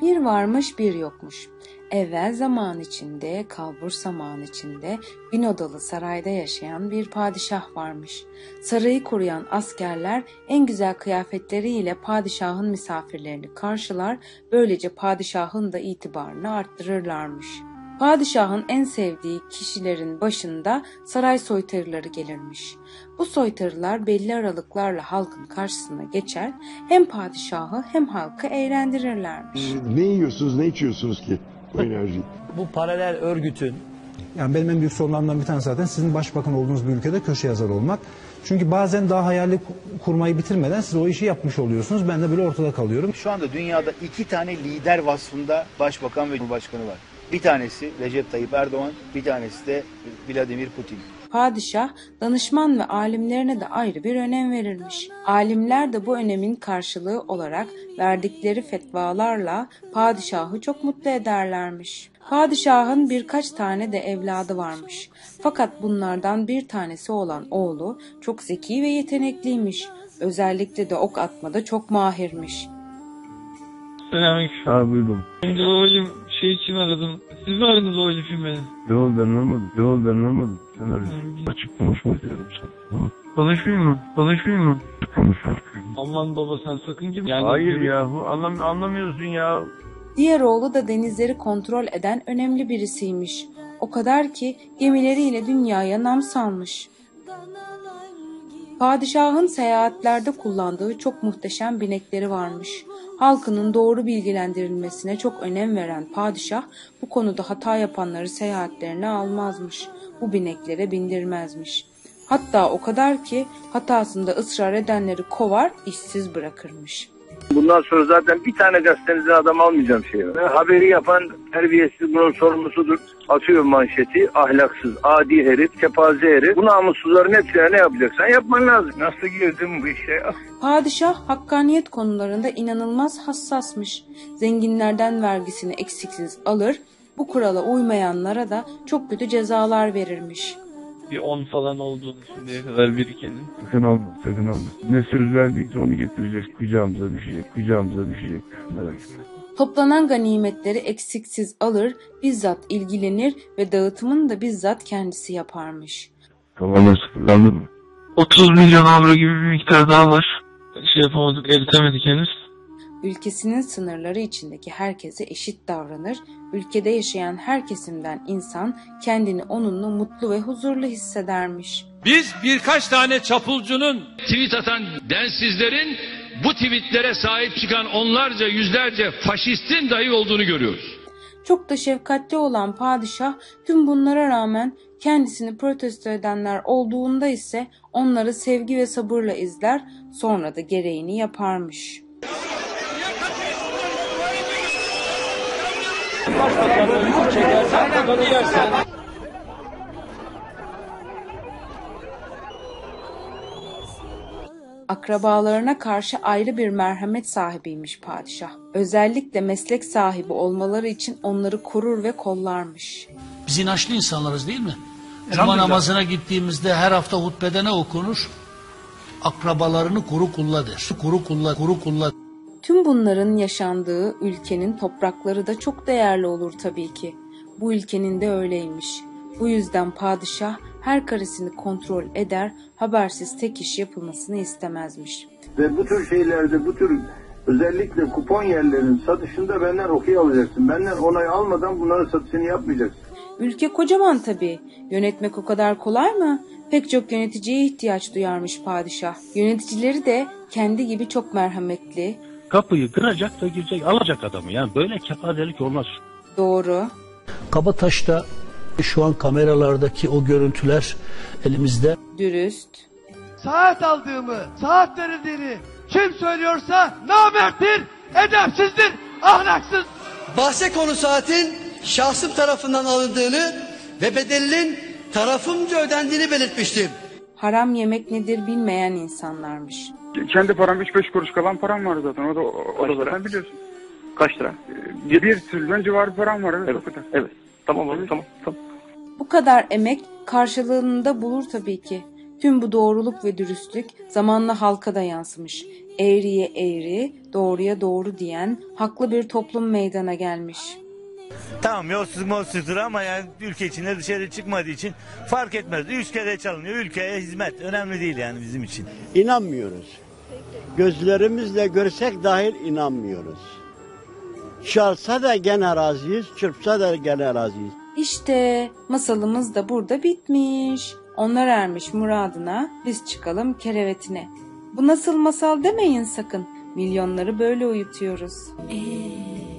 Bir varmış bir yokmuş. Evvel zaman içinde, kalbur zaman içinde, bin odalı sarayda yaşayan bir padişah varmış. Sarayı koruyan askerler en güzel kıyafetleriyle padişahın misafirlerini karşılar, böylece padişahın da itibarını arttırırlarmış. Padişahın en sevdiği kişilerin başında saray soytarıları gelirmiş. Bu soytarılar belli aralıklarla halkın karşısına geçer, hem padişahı hem halkı eğlendirirlermiş. Ne yiyorsunuz, ne içiyorsunuz ki bu enerjiyi? Bu paralel örgütün Yani benim en büyük sorunlarımdan bir tanesi zaten sizin başbakan olduğunuz bir ülkede köşe yazarı olmak. Çünkü bazen daha hayali ku- kurmayı bitirmeden siz o işi yapmış oluyorsunuz. Ben de böyle ortada kalıyorum. Şu anda dünyada iki tane lider vasfında başbakan ve cumhurbaşkanı var. Bir tanesi Recep Tayyip Erdoğan, bir tanesi de Vladimir Putin. Padişah, danışman ve alimlerine de ayrı bir önem verirmiş. Alimler de bu önemin karşılığı olarak verdikleri fetvalarla padişahı çok mutlu ederlermiş. Padişahın birkaç tane de evladı varmış. Fakat bunlardan bir tanesi olan oğlu çok zeki ve yetenekliymiş. Özellikle de ok atmada çok mahirmiş. Selamünaleyküm. Ha buyurun. Önce babacığım şey için aradım. Siz mi aradınız o için beni? Yok ben almadım. Yok ben almadım. Sen arıyorsun. Açık konuşma diyorum sana. Konuşmayayım mı? Konuşmayayım mı? Aman baba sen sakın gibi. Yani Hayır ya bu anlam anlamıyorsun ya. Diğer oğlu da denizleri kontrol eden önemli birisiymiş. O kadar ki gemileriyle dünyaya nam salmış. Padişahın seyahatlerde kullandığı çok muhteşem binekleri varmış. Halkının doğru bilgilendirilmesine çok önem veren padişah bu konuda hata yapanları seyahatlerine almazmış. Bu bineklere bindirmezmiş. Hatta o kadar ki hatasında ısrar edenleri kovar, işsiz bırakırmış. Bundan sonra zaten bir tane gazetenizden adam almayacağım şeye. Ve haberi yapan terbiyesiz bunun sorumlusudur. Atıyor manşeti. Ahlaksız, adi herif, kepaze herif. Bu namussuzların hepsine ne yapacaksan yapman lazım. Nasıl girdim bu işe? Padişah hakkaniyet konularında inanılmaz hassasmış. Zenginlerden vergisini eksiksiz alır, bu kurala uymayanlara da çok kötü cezalar verirmiş. Bir 10 falan olduğunu şimdiye kadar birikenin. Sakın alma. Sakın alma. Ne söz verdiyse onu getireceğiz. Kucağımıza düşecek. Kucağımıza düşecek. Merak etme. Toplanan ganimetleri eksiksiz alır, bizzat ilgilenir ve dağıtımını da bizzat kendisi yaparmış. Tamamen sıfırlandı mı? 30 milyon avro gibi bir miktar daha var. Şey yapamadık, eritemedik henüz. Ülkesinin sınırları içindeki herkese eşit davranır, ülkede yaşayan her kesimden insan kendini onunla mutlu ve huzurlu hissedermiş. Biz birkaç tane çapulcunun tweet atan densizlerin bu tweetlere sahip çıkan onlarca yüzlerce faşistin dahi olduğunu görüyoruz. Çok da şefkatli olan padişah tüm bunlara rağmen kendisini protesto edenler olduğunda ise onları sevgi ve sabırla izler sonra da gereğini yaparmış. Akrabalarına karşı ayrı bir merhamet sahibiymiş padişah. Özellikle meslek sahibi olmaları için onları korur ve kollarmış. Biz inançlı insanlarız değil mi? Cuma namazına gittiğimizde her hafta hutbede ne okunur? Akrabalarını koru kulla der. Koru kulla, koru kulla. Tüm bunların yaşandığı ülkenin toprakları da çok değerli olur tabii ki. Bu ülkenin de öyleymiş. Bu yüzden padişah her karesini kontrol eder, habersiz tek iş yapılmasını istemezmiş. Ve bu tür şeylerde, bu tür özellikle kupon yerlerin satışında benden okey alacaksın. Benden onay almadan bunların satışını yapmayacaksın. Ülke kocaman tabii. Yönetmek o kadar kolay mı? Pek çok yöneticiye ihtiyaç duyarmış padişah. Yöneticileri de kendi gibi çok merhametli. Kapıyı kıracak da girecek, alacak adamı. Yani böyle kepazelik olmaz. Doğru. Kabataş'ta şu an kameralardaki o görüntüler elimizde. Dürüst. Saat aldığımı, saat verildiğini kim söylüyorsa namerttir, edepsizdir, ahlaksız. Bahse konu saatin şahsım tarafından alındığını ve bedelinin tarafımca ödendiğini belirtmiştim. Haram yemek nedir bilmeyen insanlarmış. Kendi param 3-5 kuruş kalan param var zaten. O da, o da zaten biliyorsun. Kaç lira? Bir, bir trilyon civarı param var. Evet, Evet. o. Evet. Tamam oğlum tamam. tamam. Bu kadar emek karşılığını da bulur tabii ki. Tüm bu doğruluk ve dürüstlük zamanla halka da yansımış. Eğriye eğri, doğruya doğru diyen haklı bir toplum meydana gelmiş. Tamam yolsuzluk molsuzluktur ama yani ülke içinde dışarı çıkmadığı için fark etmez. Ülkede çalınıyor. Ülkeye hizmet. Önemli değil yani bizim için. İnanmıyoruz. Gözlerimizle görsek dahil inanmıyoruz. Çalsa da gene razıyız, çırpsa da gene razıyız. İşte masalımız da burada bitmiş. Onlar ermiş muradına, biz çıkalım kerevetine. Bu nasıl masal demeyin sakın. Milyonları böyle uyutuyoruz. Ee,